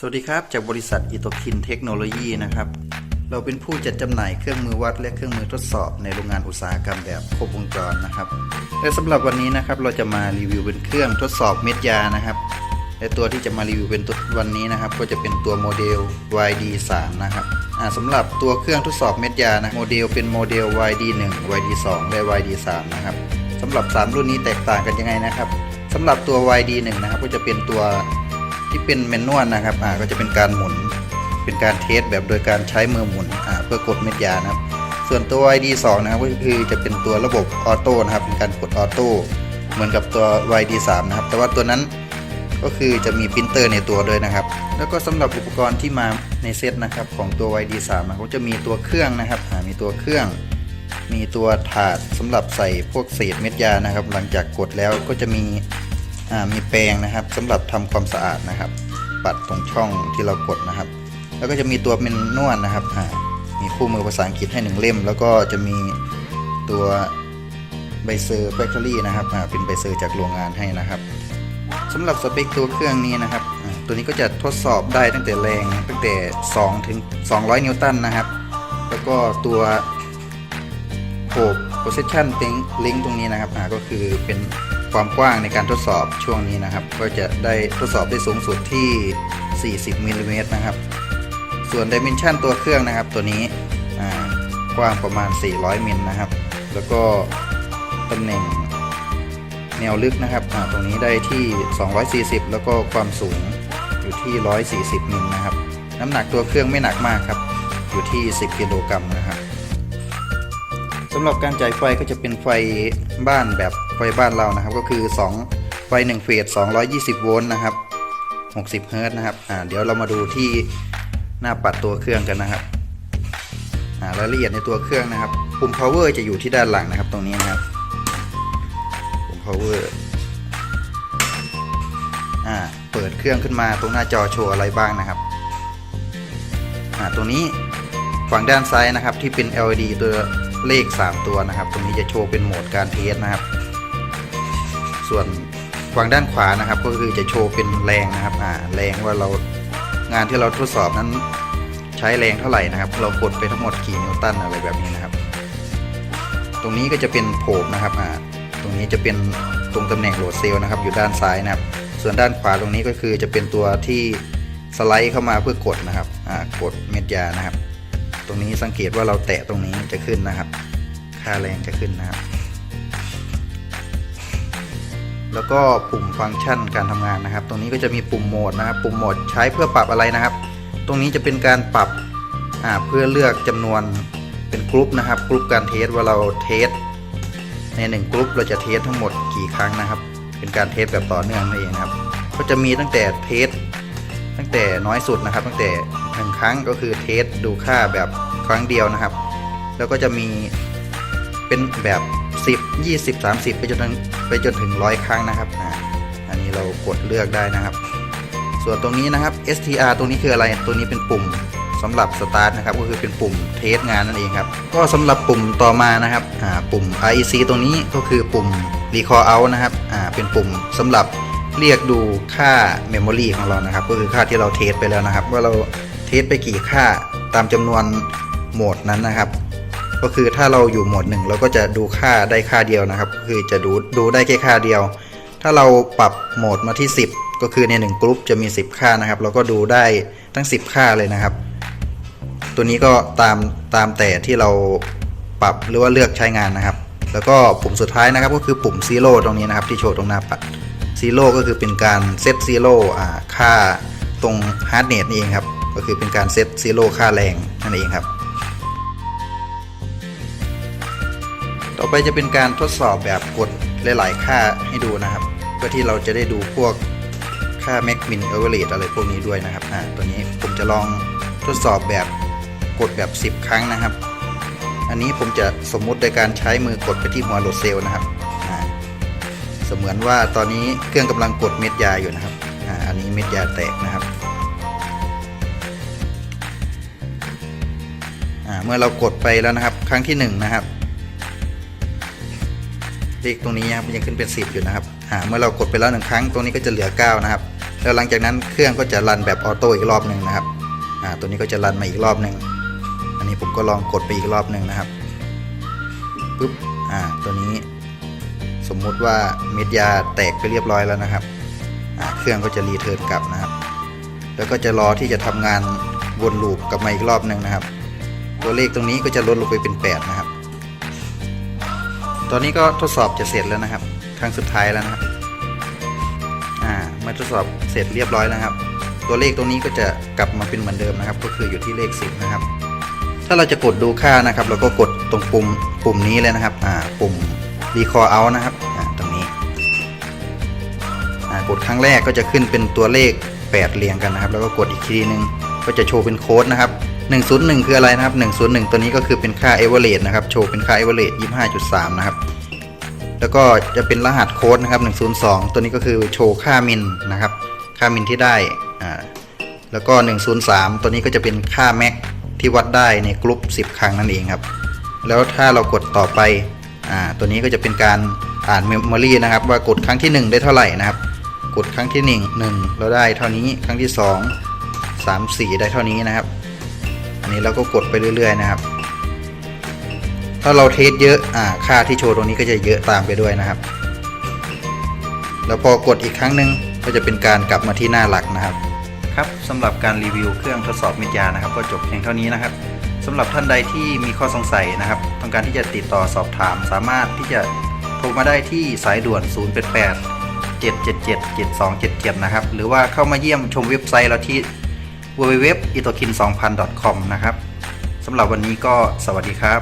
สวัสดีครับ จากบริษัทอิโตคินเทคโนโลยีนะครับ เราเป็นผู้จัดจำหน่ายเครื่องมือวัดและเครื่องมือทดสอบในโรงงานอุตสาหกรรมแบบครบวงจรนะครับ และสำหรับวันนี้นะครับเราจะมารีวิวเป็นเครื่องทดสอบเม็ดยานะครับและตัวที่จะมารีวิวเป็นวันนี้นะครับ ก็จะเป็นตัวโมเดล YD3 นะครับสำหรับตัวเครื่องทดสอบเม็ดยานะโมเดลเป็นโมเดล YD1 YD2 และ YD3 นะครับสำหรับ 3 รุ่นนี้แตกต่างกันยังไงนะครับสำหรับตัว YD1 นะครับก็จะเป็นตัว ที่เป็นแมนนวลนะครับอ่าก็จะเป็นการหมุน เป็นการเทสแบบโดยการใช้มือหมุนอ่าเพื่อกดเม็ดยานะครับ ส่วนตัว ID2 นะครับก็คือจะเป็นตัวระบบออโต้นะครับเป็นการกดออโต้เหมือนกับตัว YD3 นะครับ แต่ว่าตัวนั้นก็คือจะมีปรินเตอร์ในตัวด้วยนะครับ แล้วก็สำหรับอุปกรณ์ที่มาในเซตนะครับของตัว YD3 นก็จะมีตัวเครื่องนะครับมีตัวเครื่อง มีตัวถาดสำหรับใส่พวกเศษเม็ดยานะครับ หลังจากกดแล้วก็จะมี มีแปรงนะครับสำหรับทำความสะอาดนะครับ ปัดตรงช่องที่เรากดนะครับ แล้วก็จะมีตัวเป็นนวดนะครับมีคู่มือภาษาอังกฤษให้หนึ่งเล่ม แล้วก็จะมีตัวใบเซอร์แฟคทอรี่นะครับเป็นใบเซอร์จากโรงงานให้นะครับสำหรับสเปคตัวเครื่องนี้นะครับ ตัวนี้ก็จะทดสอบได้ตั้งแต่แรงตั้งแต่ 2 ถึง 200 นิวตันนะครับ แล้วก็ตัวโขบ position link ตรงนี้นะครับก็คือเป็น ความกว้างในการทดสอบช่วงนี้นะครับ ก็จะได้ทดสอบได้สูงสุดที่ 40มิลลิเมตรนะครับ ส่วน dimension ตัวเครื่องนะครับ ตัวนี้กว้างประมาณ 400มิลนะครับ แล้วก็ตำแหน่งแนวลึกนะครับตรงนี้ได้ที่ 240 แล้วก็ความสูงอยู่ที่ 140มิลนะครับ น้ำหนักตัวเครื่องไม่หนักมากครับ อยู่ที่ 10กิโลกรัมนะครับสำหรับการจ่ายไฟก็จะเป็นไฟบ้านแบบ ไฟบ้านเรานะครับก็คือ 2 ไฟ1เฟส220 โวลต์นะครับ 60 เฮิร์ตนะครับอ่าเดี๋ยวเรามาดูที่หน้าปัดตัวเครื่องกันนะครับอ่ารายละเอียดในตัวเครื่องนะครับ ปุ่ม power จะอยู่ที่ด้านหลังนะครับตรงนี้นะครับ ปุ่ม power อ่าเปิดเครื่องขึ้นมาตรงหน้าจอโชว์อะไรบ้างนะครับอ่าตรงนี้ฝั่งด้านซ้ายนะครับที่เป็น LED ตัวเลข 3 ตัวนะครับ ตรงนี้จะโชว์เป็นโหมดการเทสนะครับ ส่วนฝั่งด้านขวานะครับ ก็คือจะโชว์เป็นแรงนะครับอ่าแรงว่าเรางานที่เราทดสอบนั้นใช้แรงเท่าไหร่นะครับ เรากดไปทั้งหมดกี่นิวตันอะไรแบบนี้นะครับ ตรงนี้ก็จะเป็นโผนะครับอ่าตรงนี้จะเป็นตรงตำแหน่งโหลดเซลล์นะครับ อยู่ด้านซ้ายนะครับ ส่วนด้านขวาตรงนี้ก็คือจะเป็นตัวที่สไลด์เข้ามาเพื่อกดนะครับอ่ากดเม็ดยานะครับ ตรงนี้สังเกตว่าเราแตะตรงนี้จะขึ้นนะครับ ค่าแรงจะขึ้นนะครับ แล้วก็ปุ่มฟังก์ชันการทำงานนะครับ ตรงนี้ก็จะมีปุ่มโหมดนะครับ ปุ่มโหมดใช้เพื่อปรับอะไรนะครับ ตรงนี้จะเป็นการปรับเพื่อเลือกจำนวนเป็นกรุ๊ปนะครับ กรุ๊ปการเทสว่าเราเทสในหนึ่งกรุ๊ปเราจะเทสทั้งหมดกี่ครั้งนะครับ เป็นการเทสแบบต่อเนื่องนั่นเองครับ ก็จะมีตั้งแต่เทสตั้งแต่น้อยสุดนะครับ ตั้งแต่หนึ่งครั้งก็คือเทสดูค่าแบบครั้งเดียวนะครับ แล้วก็จะมีเป็นแบบ 10 20 30 ไปจนถึงไปจนถึงร้อยครั้งนะครับอ่าอันนี้เรากดเลือกได้นะครับ ส่วนตรงนี้นะครับ STR ตรงนี้คืออะไรตัวนี้เป็นปุ่มสำหรับสตาร์ทนะครับก็คือเป็นปุ่มเทสงานนั่นเองครับก็สำหรับปุ่มต่อมานะครับอ่าปุ่ม IEC ตรงนี้ก็คือปุ่ม Recall Out นะครับอ่าเป็นปุ่มสำหรับเรียกดูค่า Memory ของเรานะครับ ก็คือค่าที่เราเทสไปแล้วนะครับ ว่าเราเทสไปกี่ค่าตามจำนวนโหมดนั้นนะครับ ก็คือถ้าเราอยู่โหมดหนึ่งเราก็จะดูค่าได้ค่าเดียวนะครับก็คือจะดูดูได้แค่ค่าเดียว ถ้าเราปรับโหมดมาที่ 10 ก็คือใน1กลุ่มจะมี 10 ค่านะครับ เราก็ดูได้ทั้ง 10 ค่าเลยนะครับ ตัวนี้ก็ตามตามแต่ที่เราปรับหรือว่าเลือกใช้งานนะครับ แล้วก็ปุ่มสุดท้ายนะครับก็คือปุ่มซีโร่ตรงนี้นะครับ ที่โชว์ตรงหน้าปัดซีโร่ก็คือเป็นการเซตซีโร่อ่าค่าตรงฮาร์ดเนทนี่เองครับ ก็คือเป็นการเซตซีโร่ค่าแรงนั่นเองครับ ต่อไปจะเป็นการทดสอบแบบกดหลาย ๆ ค่าให้ดูนะครับ เพื่อที่เราจะได้ดูพวกค่า max min average อะไรพวกนี้ด้วยนะครับอ่าตัวนี้ผมจะลองทดสอบแบบกดแบบ 10 ครั้งนะครับ อันนี้ผมจะสมมุติโดยการใช้มือกดไปที่หัวโหลดเซลล์นะครับอ่าเสมือนว่าตอนนี้เครื่องกำลังกดเม็ดยาอยู่นะครับอ่าอันนี้เม็ดยาแตกนะครับอ่าเมื่อเรากดไปแล้วนะครับ ครั้งที่หนึ่งนะครับ ลขตรงนี้นะครับยังขึ้นเป็น 10 อยู่นะครับอ่าเมื่อเรากดไปแล้วหนึ่งครั้งตรงนี้ก็จะเหลือ 9 นะครับ แล้วหลังจากนั้นเครื่องก็จะรันแบบออโต้อีกรอบหนึ่งนะครับอ่าตัวนี้ก็จะรันมาอีกรอบหนึ่งอันนี้ผมก็ลองกดไปอีกรอบหนึ่งนะครับปุ๊บอ่าตัวนี้สมมุติว่าเม็ดยาแตกไปเรียบร้อยแล้วนะครับอ่าเครื่องก็จะรีเทิร์นกลับนะครับ แล้วก็จะรอที่จะทำงานวนลูปกลับมาอีกรอบหนึ่งนะครับ ตัวเลขตรงนี้ก็จะลดลงไปเป็น 8 นะครับ ตอนนี้ก็ทดสอบจะเสร็จแล้วนะครับ ครั้งสุดท้ายแล้วนะครับ อ่าเมื่อทดสอบเสร็จเรียบร้อยแล้วครับ ตัวเลขตรงนี้ก็จะกลับมาเป็นเหมือนเดิมนะครับ ก็คืออยู่ที่เลข 10 นะครับ ถ้าเราจะกดดูค่านะครับ เราก็กดตรงปุ่มปุ่มนี้เลยนะครับ อ่า ปุ่ม recall out นะครับ อ่า ตรงนี้ อ่า กดครั้งแรกก็จะขึ้นเป็นตัวเลข 8 เรียงกันนะครับ แล้วก็กดอีกทีนึง ก็จะโชว์เป็นโค้ดนะครับ 101 คืออะไรนะครับ 101 ตัวนี้ก็คือเป็นค่า average นะครับ โชว์เป็นค่า average 25.3 นะครับ แล้วก็จะเป็นรหัสโค้ดนะครับ 102 ตัวนี้ก็คือโชว์ค่ามินนะครับ ค่ามินที่ได้ อ่า แล้วก็ 103 ตัวนี้ก็จะเป็นค่าแม็กที่วัดได้ในกลุ่ม10 ครั้งนั่นเองครับ แล้วถ้าเรากดต่อไป อ่า ตัวนี้ก็จะเป็นการอ่านเมมโมรีนะครับ ว่ากดครั้งที่ 1 ได้เท่าไหร่นะครับ กดครั้งที่ 1 1 เราได้เท่านี้ ครั้งที่ 2 3 4 ได้เท่านี้นะครับ อันนี้เราก็กดไปเรื่อย ๆ นะครับ ถ้าเราเทสเยอะอ่าค่าที่โชว์ตรงนี้ก็จะเยอะตามไปด้วยนะครับ แล้วพอกดอีกครั้งหนึ่งก็จะเป็นการกลับมาที่หน้าหลักนะครับ ครับสำหรับการรีวิวเครื่องทดสอบเม็ดยานะครับ ก็จบเพียงเท่านี้นะครับสำหรับท่านใดที่มีข้อสงสัยนะครับ ต้องการที่จะติดต่อสอบถาม สามารถที่จะโทรมาได้ที่สายด่วน 088 777 7277 นะครับ หรือว่าเข้ามาเยี่ยมชมเว็บไซต์เราที่ www.itokin2000.com นะครับสำหรับวันนี้ก็สวัสดีครับ